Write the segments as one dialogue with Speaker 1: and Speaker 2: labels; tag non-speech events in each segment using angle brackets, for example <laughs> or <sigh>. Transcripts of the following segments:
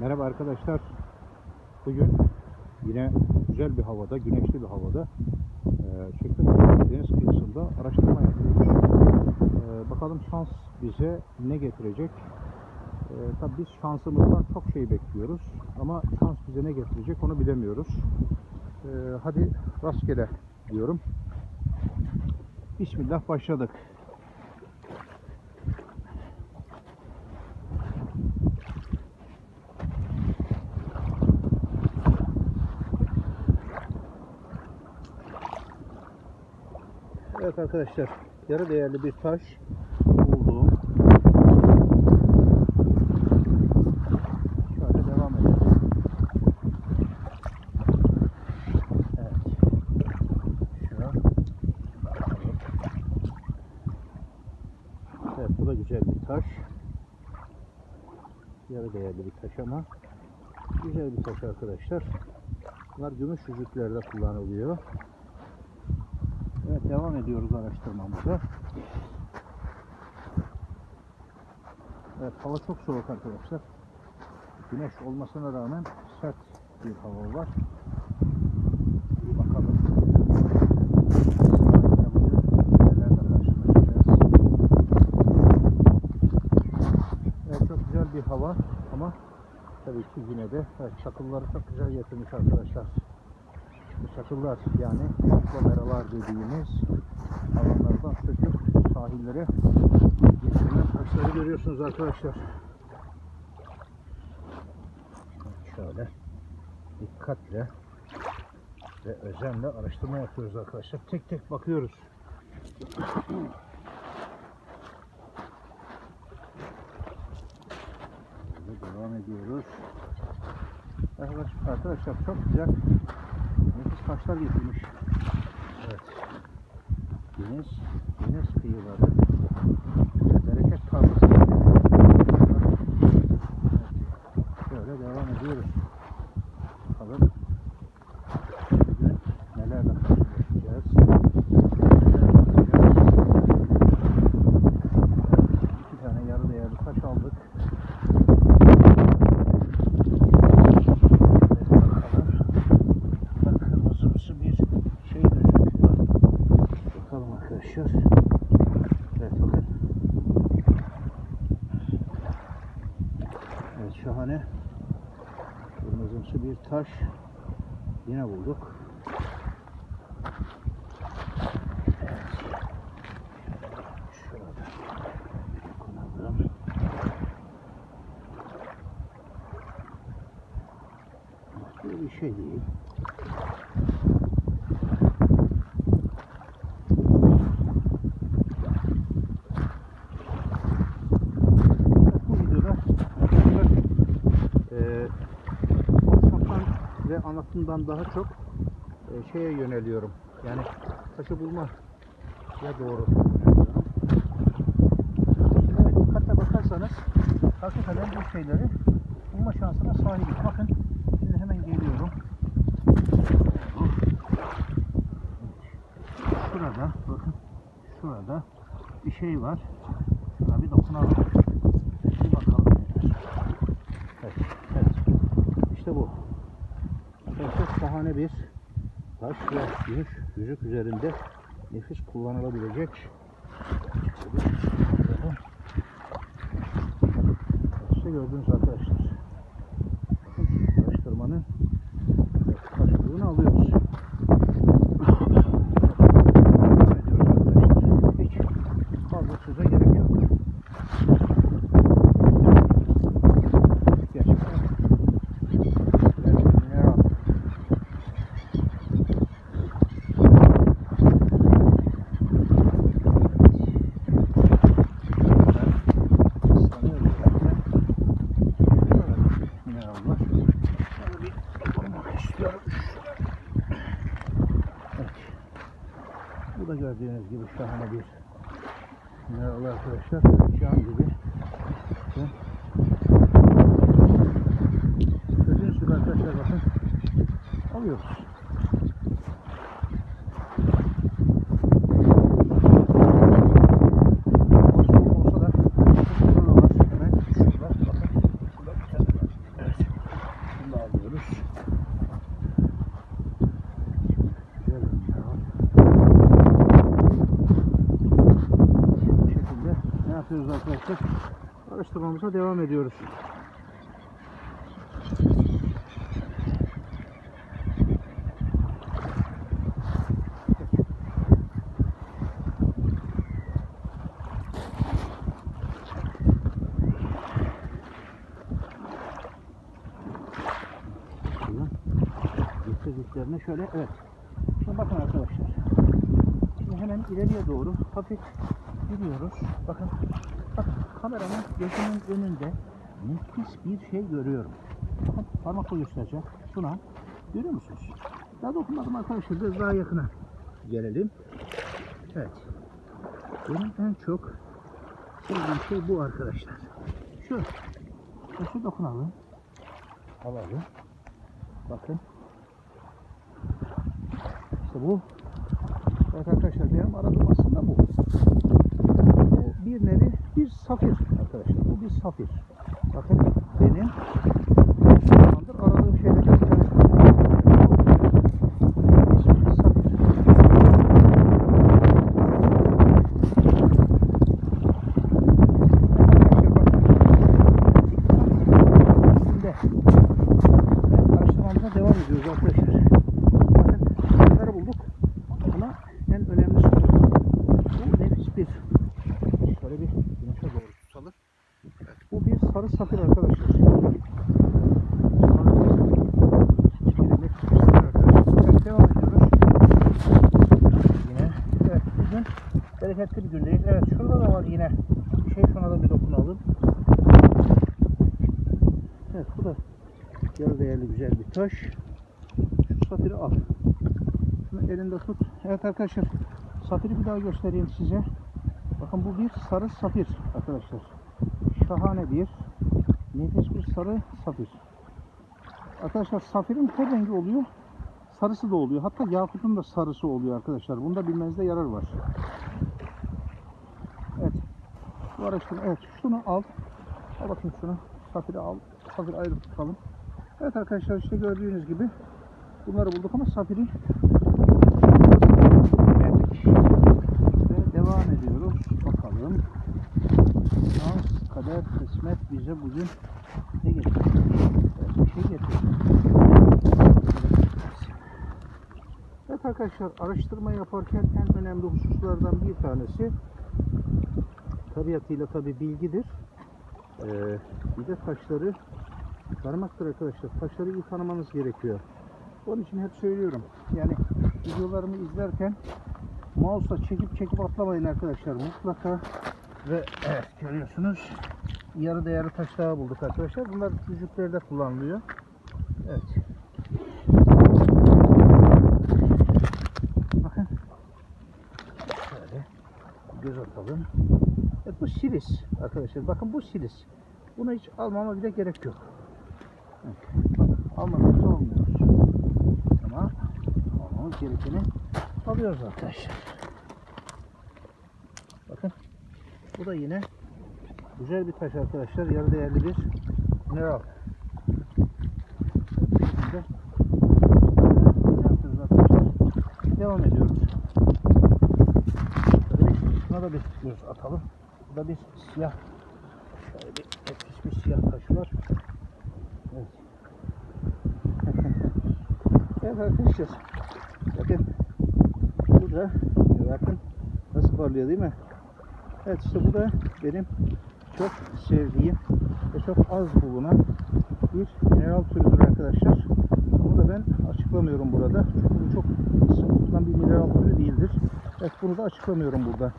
Speaker 1: Merhaba arkadaşlar. Bugün yine güzel bir havada, güneşli bir havada eee çıktık. Deniz kıyısında araştırma yapıyoruz. Eee, bakalım şans bize ne getirecek? Eee tabii biz şansımızdan çok şey bekliyoruz. Ama şans bize ne getirecek onu bilemiyoruz. Eee, hadi rastgele diyorum. Bismillah başladık. Evet arkadaşlar, yarı değerli bir taş buldum. Şöyle devam edelim. Evet. Evet, bu da güzel bir taş. Yarı değerli bir taş ama güzel bir taş arkadaşlar. Bunlar gümüş yüzüklerde kullanılıyor. Devam ediyoruz araştırmamıza. Evet hava çok soğuk arkadaşlar. Güneş olmasına rağmen sert bir hava var. Bakalım. Çok güzel bir hava ama tabii ki yine de çakılları çok güzel getirmiş arkadaşlar. Çakıllar yani aglomeralar dediğimiz alanlardan söküp sahillere getirilen taşları görüyorsunuz arkadaşlar. Şöyle dikkatle ve özenle araştırma yapıyoruz arkadaşlar. Tek tek bakıyoruz. Böyle devam ediyoruz. Arkadaşlar, çok güzel nefis taşlar getirmiş. Evet. Deniz, deniz kıyıları. Bereket tarlası. Evet. Şöyle devam ediyoruz. Bakalım. Bugün nelerle karşılaşacağız. Neler yapacağız. Evet, İki tane yarı değerli taş aldık. Bak kırmızımsı bir şey gözüküyor. Bakalım arkadaşlar. Evet bakın. Şahane. Kırmızımsı bir taş. Yine bulduk. Bir şey değil. Bu videoda arkadaşlar eee konuşmaktan ve anlatımdan daha çok eee, şeye yöneliyorum. Yani taşı bulma ya doğru. Evet, dikkatle bakarsanız hakikaten bu şeyleri bulma şansına sahibiz. Bakın şimdi hemen geliyorum. Şurada bakın şurada bir şey var. Şuna bir dokunalım. Bir bakalım. Evet, evet. İşte bu. Çok şahane bir taş ve gümüş yüzük üzerinde nefis kullanılabilecek İşte gördüğünüz arkadaşlar. Bakın araştırmanın karşılığını alıyoruz. Devam ediyoruz arkadaşlar. Hiç fazla söze gerek yok. Gerçekten gerçekten mineral. Islanıyoruz zaten. Böyle mineral var. Şöyle bir dokunmak istiyorum. Evet. Bu da gördüğünüz gibi şahane bir mineral arkadaşlar. Cam gibi. Gördüğünüz gibi arkadaşlar bakın. Alıyoruz. Olsa da şurada var. Hemen şurada. Bakın. Şurada bir tane var. Evet. ediyoruz. Güzel bir mineral. Bu şekilde ne yapıyoruz arkadaşlar? Araştırmamıza devam ediyoruz. Getirdiklerine şöyle evet. Şimdi bakın arkadaşlar. Şimdi hemen ileriye doğru hafif gidiyoruz. Bakın. Bak kameranın gözümün önünde nefis bir şey görüyorum. Bakın parmakla göstereceğim. Şuna. Görüyor musunuz? Daha dokunmadım arkadaşlar. Biraz daha yakına gelelim. Evet. Benim en çok sevdiğim şey bu arkadaşlar. Şu. Şu dokunalım. Alalım. Bakın. İşte bu. Evet arkadaşlar benim aradığım aslında bu. Bir nevi bir safir arkadaşlar. Bu bir safir. Bakın benim zamandır aradığım şeylerden bir tanesi. Bir safir. Arkadaşlar bakın. Şimdi ve araştırmamıza devam ediyoruz arkadaşlar. Bakın bunları bulduk ama en önemlisi bu nefis bir şöyle bir güneşe doğru tutalım. Evet, bu bir sarı safir arkadaşlar. Sarı bir nefis bir safir arkadaşlar. Evet, devam ediyoruz. Yine evet bugün bereketli bir gündeyiz. Evet şurada da var yine şey şuna da bir dokunalım. Evet bu da yarı değerli güzel bir taş. Şu safiri al. Şunu elinde tut. Evet arkadaşlar safiri bir daha göstereyim size. Bakın bu bir sarı safir arkadaşlar. Şahane bir nefis bir sarı safir. Arkadaşlar safirin her rengi oluyor. Sarısı da oluyor. Hatta yakutun da sarısı oluyor arkadaşlar. Bunu da bilmenizde yarar var. Evet. Bu araştırma. Evet. Şunu al. Al bakayım şunu. Safiri al. Safiri ayrı tutalım. Evet arkadaşlar işte gördüğünüz gibi bunları bulduk ama safiri geldik. Ve devam ediyoruz. Bakalım. Şans, kader, kısmet bize bugün ne? Evet, bir şey getiriyor. Evet arkadaşlar araştırma yaparken en önemli hususlardan bir tanesi tabiatıyla tabi bilgidir. Ee, bir de taşları Parmaktır arkadaşlar. Taşları iyi tanımanız gerekiyor. Onun için hep söylüyorum. Yani videolarımı izlerken mouse'la çekip çekip atlamayın arkadaşlar. Mutlaka ve evet görüyorsunuz yarı değerli taş daha bulduk arkadaşlar. Bunlar yüzüklerde kullanılıyor. Evet. Bakın. Göz atalım. Evet bu silis arkadaşlar. Bakın bu silis. Bunu hiç almama bile gerek yok. Almadan da olmuyor. Ama almamız gerekeni alıyoruz arkadaşlar. Bakın. Bu da yine güzel bir taş arkadaşlar. Yarı değerli bir mineral. Şimdi? Devam ediyoruz. Şuna da bir göz atalım. Bu da bir siyah şöyle bir etkisi bir siyah taş var. Evet. <laughs> evet arkadaşlar. Bakın. Burada bakın nasıl parlıyor değil mi? Evet işte bu da benim çok sevdiğim ve çok az bulunan bir mineral türüdür arkadaşlar. Bunu da ben açıklamıyorum burada. Çünkü bu çok sık bir mineral türü değildir. Evet bunu da açıklamıyorum burada.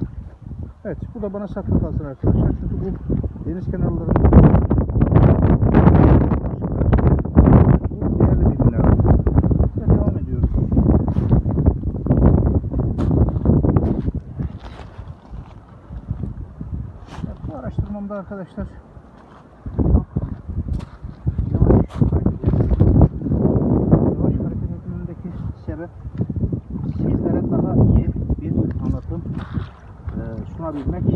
Speaker 1: Evet bu da bana saklı kalsın arkadaşlar. Çünkü bu deniz kenarlarında bu değerli bir mineral. Ve devam ediyoruz. Evet, bu araştırmamda arkadaşlar yavaş hareket. Yavaş etmemdeki sebep sizlere daha iyi bir anlatım e, sunabilmek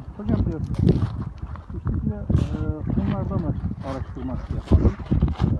Speaker 1: değil. Hocam diyor, üstüne e, konulardan araştırması yapalım. E,